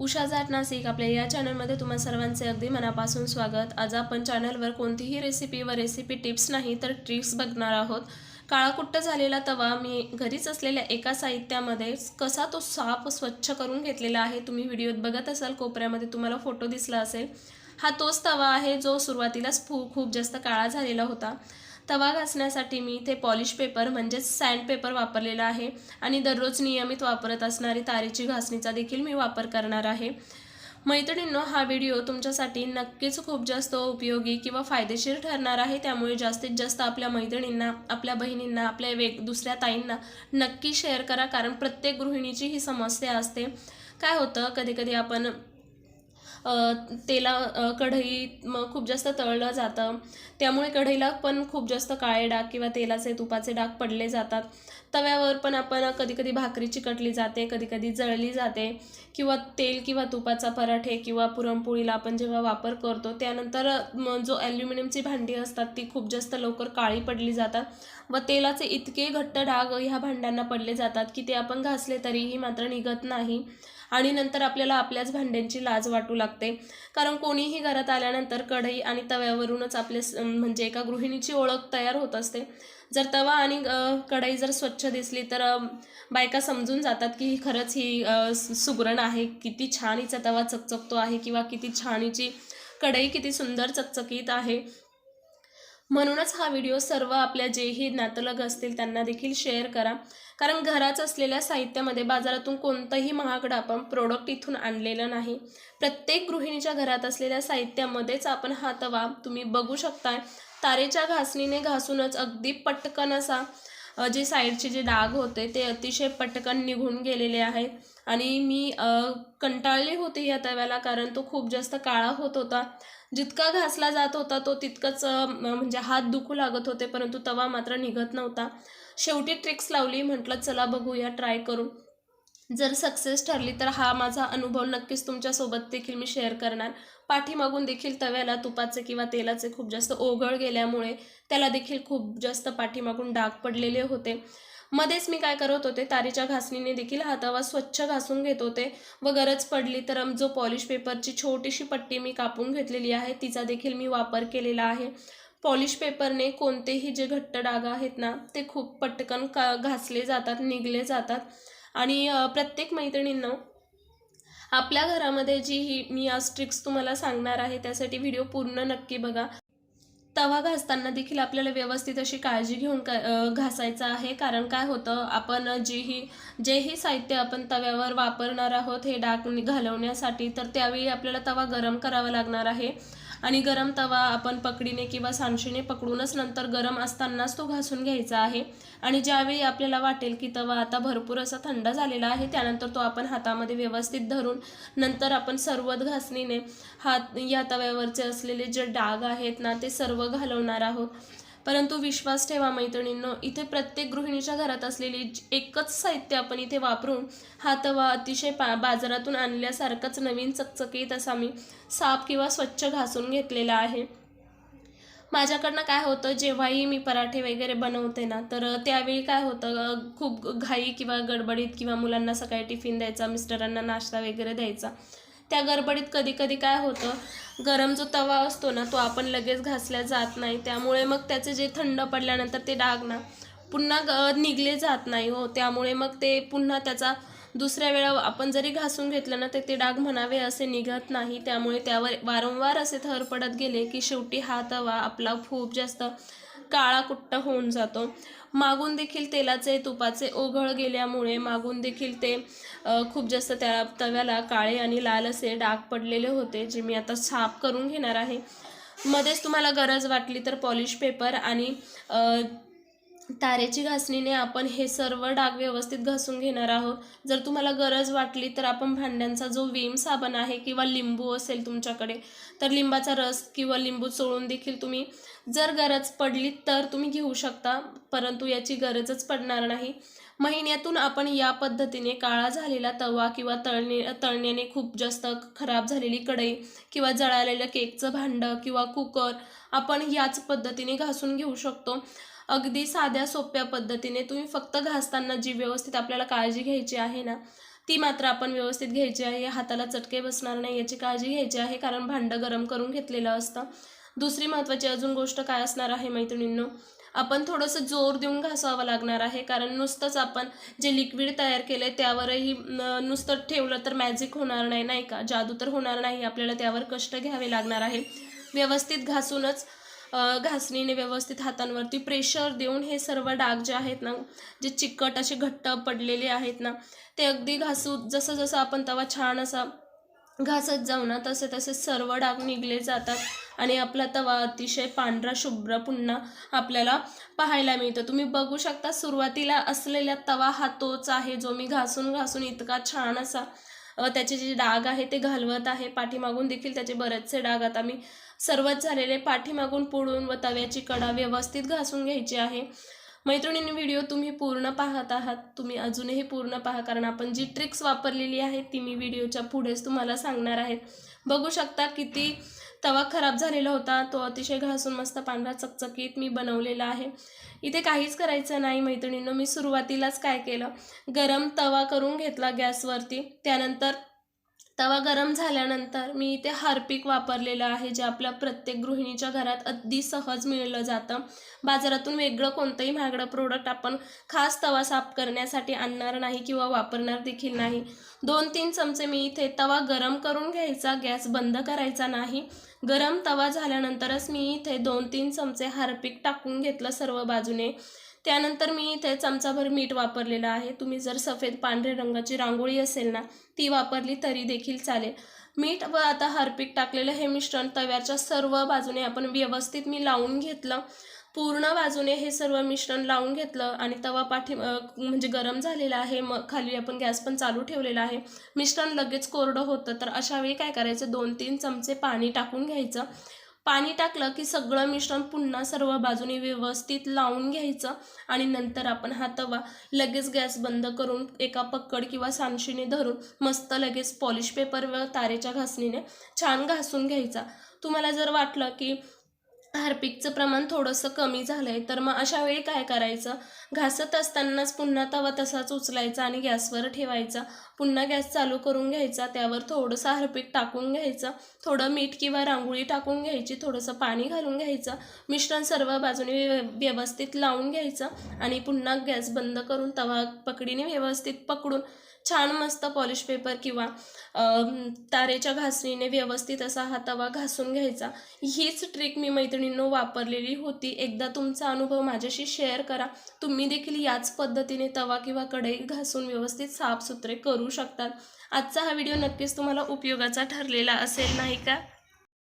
उषा जाट नाशिक आपल्या या चॅनलमध्ये तुम्हा सर्वांचे अगदी मनापासून स्वागत. आज आपण चॅनलवर कोणतीही रेसिपी व रेसिपी टिप्स नाही तर ट्रिक्स बघणार आहोत. काळाकुट्ट झालेला तवा मी घरीच असलेल्या एका साहित्यामध्ये कसा तो साफ स्वच्छ करून घेतलेला आहे तुम्ही व्हिडिओत बघत असाल कोपऱ्यामध्ये तुम्हाला फोटो दिसला असेल. हा तोच तवा आहे जो सुरुवातीलाच फू खूप जास्त काळा झालेला होता. तवा घासण्यासाठी मी इथे पॉलिश पेपर म्हणजेच सँड पेपर वापरलेला आहे. आणि दररोज नियमित वापरत असणारी तारेची घासणीचा देखील मी वापर करणार आहे. मैत्रिणींनो हा व्हिडिओ तुमच्यासाठी नक्कीच खूप जास्त उपयोगी किंवा फायदेशीर ठरणार आहे. त्यामुळे जास्तीत जास्त आपल्या मैत्रिणींना आपल्या बहिणींना आपल्या वेग दुसऱ्या ताईंना नक्की शेअर करा. कारण प्रत्येक गृहिणीची ही समस्या असते. काय होतं? कधीकधी आपण तेला कढई मग खूप जास्त तळलं जातं. त्यामुळे कढईला पण खूप जास्त काळे डाग किंवा तेलाचे तुपाचे डाग पडले जातात. तव्यावर पण आपण कधीकधी भाकरी चिकटली जाते कधीकधी जळली जाते किंवा तेल किंवा तुपाचा पराठे किंवा पुरणपोळीला आपण जेव्हा वापर करतो त्यानंतर जो ॲल्युमिनियमची भांडी असतात ती खूप जास्त लवकर काळी पडली जातात व तेलाचे इतके घट्ट डाग ह्या भांड्यांना पडले जातात की ते आपण घासले तरीही मात्र निघत नाही. आणि नंतर आपल्याला आपल्याच भांड्यांची लाज वाटू लागते. कारण कोणीही घरात आल्यानंतर कढई आणि तव्यावरूनच आपले स- म्हणजे एका गृहिणीची ओळख तयार होत असते. जर तवा आणि कढई जर स्वच्छ दिसली तर बायका समजून जातात की ही खरंच ही सुगरण आहे. किती छान हिचा तवा चकचकतो आहे किंवा किती छान हिची कढई किती सुंदर चकचकीत आहे. म्हणूनच हा व्हिडिओ सर्व आपल्या जेही नातलग असतील त्यांना देखील शेअर करा. कारण घराच असलेल्या साहित्यामध्ये बाजारातून कोणतंही महागडं आपण प्रोडक्ट इथून आणलेलं नाही. प्रत्येक गृहिणीच्या घरात असलेल्या साहित्यामध्येच आपण हा तवा तुम्ही बघू शकताय. तारेच्या घासणीने घासूनच अगदी पटकन असा जे साईडचे जे डाग होते ते अतिशय पटकन निघून गेलेले आहेत. आणि मी कंटाळले कंटाळली होते या तव्याला कारण तो खूप जास्त काळा होत होता. जितका घासला जात होता तो तितकंच म्हणजे हात दुखू लागत होते परंतु तवा मात्र निघत नव्हता. शेवटी ट्रिक्स लावली म्हटलं चला बघूया ट्राय करून जर सक्सेस ठरली तर हा माझा अनुभव नक्कीच तुमच्यासोबत देखील मी शेअर करणार. पाठीमागून देखील तव्याला तुपाचे किंवा तेलाचे खूप जास्त ओघळ गेल्यामुळे त्याला देखील खूप जास्त पाठीमागून डाग पडलेले होते. मध्येच मी काय करत होते तारीच्या घासणीने देखील हातावर स्वच्छ घासून घेत होते व गरज पडली तर जो पॉलिश पेपरची छोटीशी पट्टी मी कापून घेतलेली आहे तिचा देखील मी वापर केलेला आहे. पॉलिश पेपरने कोणतेही जे घट्ट डाग आहेत ना ते खूप पटकन का घासले जातात निघले जातात. आणि प्रत्येक मैत्रिणींना आपल्या घरामध्ये जी ही मी आज ट्रिक्स तुम्हाला सांगणार आहे त्यासाठी व्हिडिओ पूर्ण नक्की बघा. तवा घासताना देखील आपल्याला व्यवस्थित अशी काळजी घेऊन का घासायचं आहे. कारण काय होतं आपण जेही जेही साहित्य आपण तव्यावर वापरणार आहोत हे डाग घालवण्यासाठी तर त्यावेळी आपल्याला तवा गरम करावा लागणार आहे. आणि गरम तवा आपण पकडीने किंवा सांशीने पकडूनच नंतर गरम असतानाच तो घासून घ्यायचा आहे. आणि ज्यावेळी आपल्याला वाटेल की तवा आता भरपूर असा थंड झालेला आहे त्यानंतर तो आपण हातामध्ये व्यवस्थित धरून नंतर आपण सर्वत घासणीने हात या तव्यावरचे असलेले जे डाग आहेत ना ते सर्व घालवणार आहोत. परंतु विश्वास ठेवा मैत्रिणींनो इथे प्रत्येक गृहिणीच्या घरात असलेली एकच साहित्य आपण इथे वापरून हा तवा अतिशय पा बाजारातून आणल्यासारखंच नवीन चकचकीत असा मी साफ किंवा स्वच्छ घासून घेतलेला आहे. माझ्याकडनं काय होतं जेव्हाही मी पराठे वगैरे बनवते ना तर त्यावेळी काय होतं खूप घाई किंवा गडबडीत किंवा मुलांना सकाळी टिफिन द्यायचा मिस्टरांना नाश्ता वगैरे द्यायचा. त्या गडबडीत कधी कधी काय होतं गरम जो तवा असतो ना तो आपण लगेच घासल्या जात नाही. त्यामुळे मग त्याचे जे थंड पडल्यानंतर ते डाग ना पुन्हा ग- निघले जात नाही हो. त्यामुळे मग ते पुन्हा त्याचा दुसऱ्या वेळा आपण जरी घासून घेतलं ना तर ते डाग म्हणावे असे निघत नाही. त्यामुळे त्यावर वारंवार असे थर पडत गेले की शेवटी हा तवा आपला खूप जास्त काळा कुट्ट होऊन जातो. मागून देखील तेलाचे तुपाचे ओघळ गेल्यामुळे मागून देखील ते खूप जास्त त्या तव्याला काळे आणि लाल असे डाग पडलेले होते जे मी आता साफ करून घेणार आहे. मध्येच तुम्हाला गरज वाटली तर पॉलिश पेपर आणि तारेची घासणीने आपण हे सर्व डाग व्यवस्थित घासून घेणार आहोत. जर तुम्हाला गरज वाटली तर आपण भांड्यांचा जो विम साबण आहे किंवा लिंबू असेल तुमच्याकडे तर लिंबाचा रस किंवा लिंबू चोळून देखील तुम्ही जर गरज पडली तर तुम्ही घेऊ शकता परंतु याची गरजच पडणार नाही. महिन्यातून आपण या पद्धतीने काळा झालेला तवा किंवा तळणे तळण्याने खूप जास्त खराब झालेली कढई किंवा जळालेलं केकचं भांडं किंवा कुकर आपण याच पद्धतीने घासून घेऊ शकतो. अगदी साध्या सोप्या पद्धतीने तुम्ही फक्त घासताना जी व्यवस्थित आपल्याला काळजी घ्यायची आहे ना ती मात्र आपण व्यवस्थित घ्यायची आहे. हाताला चटके बसणार नाही याची काळजी घ्यायची आहे कारण भांडं गरम करून घेतलेलं असतं. दुसरी महत्त्वाची अजून गोष्ट काय असणार आहे मैत्रिणींनो? आपण थोडंसं जोर देऊन घासावं लागणार आहे कारण नुसतंच आपण जे लिक्विड तयार केलं आहे त्यावरही नुसतं ठेवलं तर मॅजिक होणार नाही नाही का? जादू तर होणार नाही आपल्याला त्यावर कष्ट घ्यावे लागणार आहे. व्यवस्थित घासूनच घासणीने व्यवस्थित हातांवरती प्रेशर देऊन हे सर्व डाग जे आहेत ना जे चिकट असे घट्ट पडलेले आहेत ना ते अगदी घासू जसं जसं आपण तवा छान असा घासत जाऊ ना तसे तसे सर्व डाग निघले जातात आणि आपला तवा अतिशय पांढरा शुभ्र पुन्हा आपल्याला पाहायला मिळतो. तुम्ही बघू शकता सुरुवातीला असलेला तवा हा तोच आहे जो मी घासून घासून इतका छान असा त्याचे जे डाग आहे ते घालवत आहे. पाठीमागून देखील त्याचे बरेचसे डाग आता मी सर्वच झालेले पाठीमागून पुढून व तव्याची कडा व्यवस्थित घासून घ्यायची आहे. मैत्रिणींनी व्हिडिओ तुम्ही पूर्ण पाहत आहात. तुम्ही अजूनही पूर्ण पहा कारण आपण जी ट्रिक्स वापरलेली आहे ती मी व्हिडिओच्या पुढेच तुम्हाला सांगणार आहे. बघू शकता किती तवा खराब झालेला होता. तो अतिशय घासून मस्त पांढरा चकचकीत मी बनवलेला आहे. इथे काहीच करायचं नाही मैत्रिणींनो. मी सुरुवातीलाच काय केलं? गरम तवा करून घेतला गॅसवरती. त्यानंतर तवा गरम झाल्यानंतर मी इथे हार्पिक वापरलेलं आहे जे आपल्या प्रत्येक गृहिणीच्या घरात अगदी सहज मिळलं जातं. बाजारातून वेगळं कोणतंही महागडं प्रोडक्ट आपण खास तवा साफ करण्यासाठी आणणार नाही किंवा वापरणार देखील नाही. दोन तीन चमचे मी इथे तवा गरम करून घ्यायचा गॅस बंद करायचा नाही. गरम तवा झाल्यानंतरच मी इथे दोन तीन चमचे हार्पिक टाकून घेतलं सर्व बाजूने. त्यानंतर मी इथे चमचाभर मीठ वापरलेलं आहे. तुम्ही जर सफेद पांढऱ्या रंगाची रांगोळी असेल ना ती वापरली तरी देखील चालेल. मीठ व आता हार्पिक टाकलेलं हे मिश्रण तव्याच्या सर्व बाजूने आपण व्यवस्थित मी लावून घेतलं. पूर्ण बाजूने हे सर्व मिश्रण लावून घेतलं आणि तवा पाठी म्हणजे गरम झालेला आहे. मग खाली आपण गॅस पण चालू ठेवलेला आहे. मिश्रण लगेच कोरडं होतं तर अशावेळी काय करायचं? दोन तीन चमचे पाणी टाकून घ्यायचं. पाणी टाकलं की सगळं मिश्रण पुन्हा सर्व बाजूने व्यवस्थित लावून घ्यायचं आणि नंतर आपण हा तवा लगेच गॅस बंद करून एका पक्कड किंवा सांशीने धरून मस्त लगेच पॉलिश पेपर व तारेच्या घासणीने छान घासून घ्यायचा. तुम्हाला जर वाटलं की हार्पिकचं प्रमाण थोडंसं कमी झालं आहे तर मग अशा वेळी काय करायचं? घासत असतानाच पुन्हा तवा तसाच उचलायचा आणि गॅसवर ठेवायचा. पुन्हा गॅस चालू करून घ्यायचा त्यावर थोडंसं हार्पिक टाकून घ्यायचं थोडं मीठ किंवा रांगोळी टाकून घ्यायची थोडंसं पाणी घालून घ्यायचं मिश्रण सर्व बाजूने व्यवस्थित लावून घ्यायचं आणि पुन्हा गॅस बंद करून तवा पकडीने व्यवस्थित पकडून छान मस्त पॉलिश पेपर किंवा तारेच्या घासणीने व्यवस्थित असा हा तवा घासून घ्यायचा. हीच ट्रिक मी मैत्रिणींनो वापरलेली होती. एकदा तुमचा अनुभव माझ्याशी शेअर करा. तुम्ही देखील याच पद्धतीने तवा किंवा कढई घासून व्यवस्थित साफसुथरे करू शकतात. आजचा हा व्हिडिओ नक्कीच तुम्हाला उपयोगाचा ठरलेला असेल नाही का?